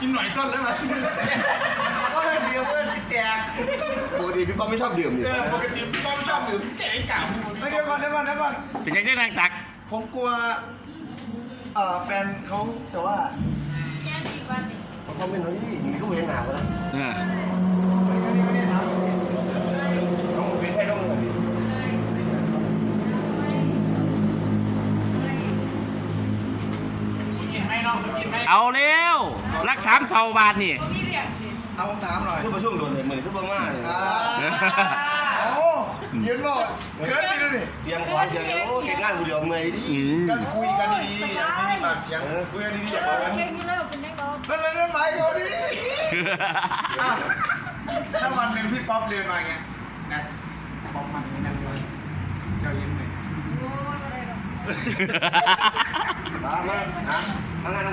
กินหน่อยต้นแล้วมั้ยก็เลยเดียวเพื่อนสิแตกปกติพี่ป้อมไม่ชอบดื่มนี่เออปกติพี่ป้อมชอบดื่มเจ๊กล่าวมึงเฮ้ยเดี๋ยวก่อนเดี๋ยวก่อนเดี๋ยวก่อนเป็นยังไงนางตัก ผมกลัวเอ่อแฟนเขาจะว่าแย่ดีกว่านี่เขาเป็นคนที่หนีก็เห็นหนาวแล้ว เออ วันนี้วันนี้วันนี้ถาม ต้องเป็นแค่ต้องเงิน กิ นไหมน้องกินไหมเอาแล้วรักสามเสาบาทนี่ก็มีเรียกสิเอาผมถามหน่อยคือมาช่วงโดนเลยมือคือบ้ามาเลยโอ้ยืนบอกเกินไปดูดิเตรียมของเตรียมโอ้เก่งงานกูเดียวเมื่อยดิอืมกันคุยกันดีๆอย่าให้ปากเสียงคุยกันดีๆอย่าเปิดเก่งอยู่แล้วเป็นนักร้องนั่นเลยนั่นหมายเขาดิอะถ้าวันหนึ่งพี่ป๊อปเรียนมาไงนะป๊อปมันไม่นั่งเลยเจ้ายิ้มเลย โอ้ยอะไรหร